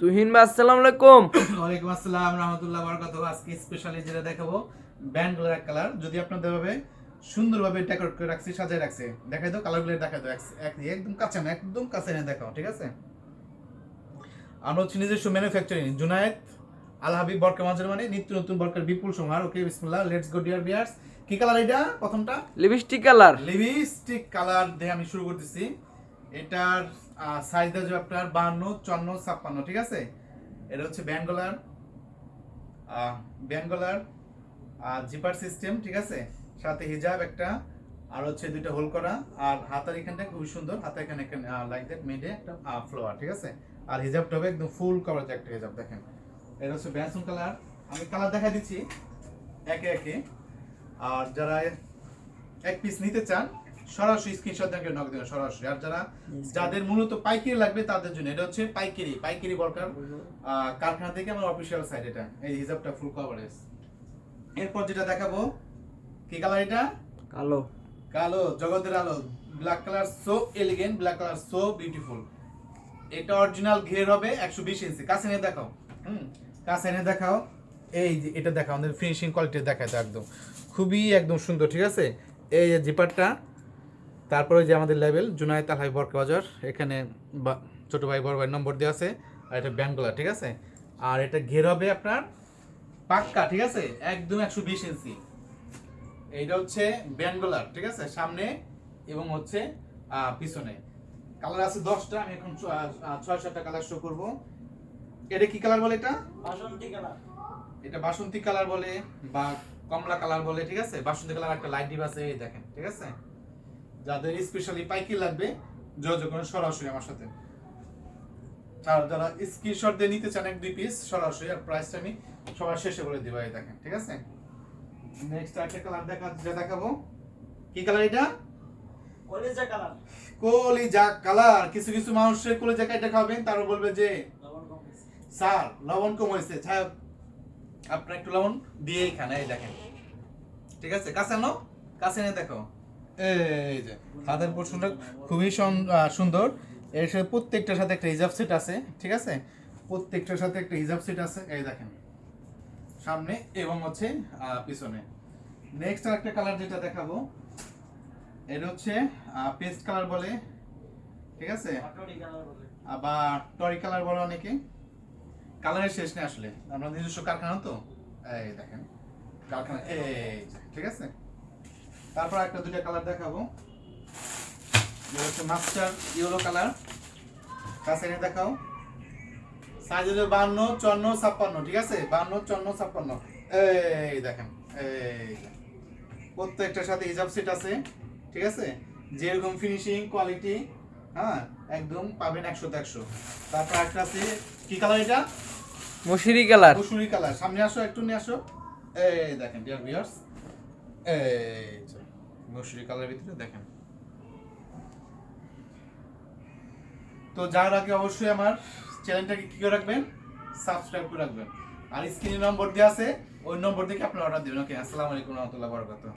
তুহিন ভাই আসসালামু আলাইকুম। ওয়ালাইকুম আসসালাম রহমতুল্লাহ বরকত আজকে স্পেশালি যেটা দেখাবো ব্যান্ড ব্ল্যাক কালার যদি আপনাদের ভাবে সুন্দরভাবে ডেকোরেট করে রাখছি সাজায় রাখছে দেখাই দাও কালারগুলো দেখাই দাও এক- এক- একদম কাছে না একদম কাছে না দেখাও ঠিক আছে? আমরা হচ্ছে নিজস্ব ম্যানুফ্যাকচারিং জুনায়েদ আল হাবিব বরকা মাঝের মানে নিত্য নতুন বরকার বিপুল সমার ওকে বিসমিল্লাহ লেটস গো ডিয়ার বিয়ার্স কি কালার এটা প্রথমটা? লিপস্টিক কালার লিপস্টিক কালার দিয়ে আমি শুরু করতেছি। এটার সাইজ দেওয়া যাবে আপনার বাহান্ন চুয়ান্ন, ছাপ্পান্ন, ঠিক আছে? এটা হচ্ছে ব্যাঙ্গলার ব্যাঙ্গলার জিপার সিস্টেম ঠিক আছে? সাথে হিজাব একটা, আর হচ্ছে দুইটা হোল করা, আর হাতার এখানটা খুবই সুন্দর হাতে এখানে লাইক দ্যাট মেডে একটা ফ্লোয়ার ঠিক আছে? আর হিজাবটা হবে একদম ফুল কভারেজ একটা হিজাব দেখেন। এটা হচ্ছে ব্যাসন কালার আমি কালার দেখা দিচ্ছি, একে একে। আর যারা এক পিস নিতে চান সরাসরি স্ক্রিনশট দেখে নক দেবেন সরাসরি। আর যারা যাদের মূলত পাইকারি লাগবে তাদের জন্য এটা হচ্ছে পাইকারি পাইকারি বরকার কারখানা থেকে আমার অফিসিয়াল সাইড এটা। এই হিসাবটা ফুল কভারেজ এরপর যেটা দেখাবো কি কালার এটা? কালো। কালো জগতের আলো। Black colour so elegant black colour so beautiful এটা অরিজিনাল ঘের হবে একশো বিশ ইঞ্চি কাছে নিয়ে দেখাও। হুম কাছে নিয়ে দেখাও। এই যে এটা দেখাও আমাদের ফিনিশিং কোয়ালিটি দেখায় তো একদম। খুবই একদম সুন্দর ঠিক আছে? এই যে জিপারটা তারপরে যে আমাদের লেভেল জুনায়দ তালহাই বরকা বাজার এখানে বা- ছোট ভাই বড় ভাই নম্বর দেওয়া আছে আর এটা ব্যাঙ্গলা ঠিক আছে? আর এটা ঘের হবে আপনার পাক্কা ঠিক আছে? একদম একশো বিশ ইঞ্চি। এইটা হচ্ছে ব্যাঙ্গলার ঠিক আছে? সামনে এবং হচ্ছে পিছনে। কালার আছে দশটা আমি এখন ছয় সাতটা কালার শো করব। এটা কি কালার বলে এটা? বাসন্তী কালার এটা বাসন্তী কালার বলে বা কমলা কালার বলে ঠিক আছে? বাসন্তী কালার একটা লাইট ডিপ আছে এই দেখেন ঠিক আছে? যাদের স্পেশালি পাইকি লাগবে যোগাযোগ করুন সরাসরি আমার সাথে। আর যারা স্ক্রিনশট দিয়ে নিতে চান এক দুই পিস সরাসরি আর প্রাইসটা আমি সবার শেষে বলে দিব এই দেখেন ঠিক আছে? নেক্সট একটা কালার দেখা যা দেখাবো। কি কালার এটা? কলেজা কালার কলিজা কালার কিছু কিছু মানুষের কলিজা কাইটা খাবেন তারও বলবে যে। স্যার লবণ কম হয়েছে। ছায়া আপনার একটু লবণ দিয়ে খান এই দেখেন। ঠিক আছে কাছে আনো কাছে এনে দেখো। এই হাতের পোর্শনটা খুবই সুন্দর। এর সাথে প্রত্যেকটার সাথে একটা হিজাব সেট আছে, ঠিক আছে? প্রত্যেকটার সাথে একটা হিজাব সেট আছে, এই দেখেন। সামনে এবং হচ্ছে পিছনে। নেক্সট আরেকটা কালার যেটা দেখাবো, এটা হচ্ছে পেস্ট কালার বলে, ঠিক আছে। আবার টরি কালার বলে অনেকে। কালারের শেষ নেই আসলে। আমরা নিজস্ব কারখানা তো? এই দেখেন, কারখানা, এই ঠিক আছে? তারপর একটা দুইটা কালার দেখাবো। যেটা হচ্ছে মাস্টার ইয়েলো কালার। কাছে এনে দেখাও। সাইজ হচ্ছে বান্ন চুয়ান্ন ছাপ্পান্ন ঠিক আছে? বান্ন চুয়ান্ন ছাপ্পান্ন। এই দেখেন এই প্রত্যেকটার সাথে হিজাব সেট আছে ঠিক আছে? যেরকম ফিনিশিং কোয়ালিটি হ্যাঁ? একদম পাবেন একশো একশো। তারপর একটা আছে কি কালার এটা? মশিরি কালার। মসুরি কালার। সামনে আসো একটু নিয়ে আসো। এই দেখেন ডিয়ার ভিউয়ার্স এই মসুরি কালারের ভিতরে, দেখেন। তো যার আগে অবশ্যই আমার চ্যানেলটাকে কি করে রাখবেন? সাবস্ক্রাইব করে রাখবেন। আর স্ক্রিনে নম্বর দেওয়া আছে, ওই নম্বর থেকে আপনি অর্ডার দিবেন। ওকে, আসসালামু আলাইকুম রহমতুল্লাহ বরকাতুহ।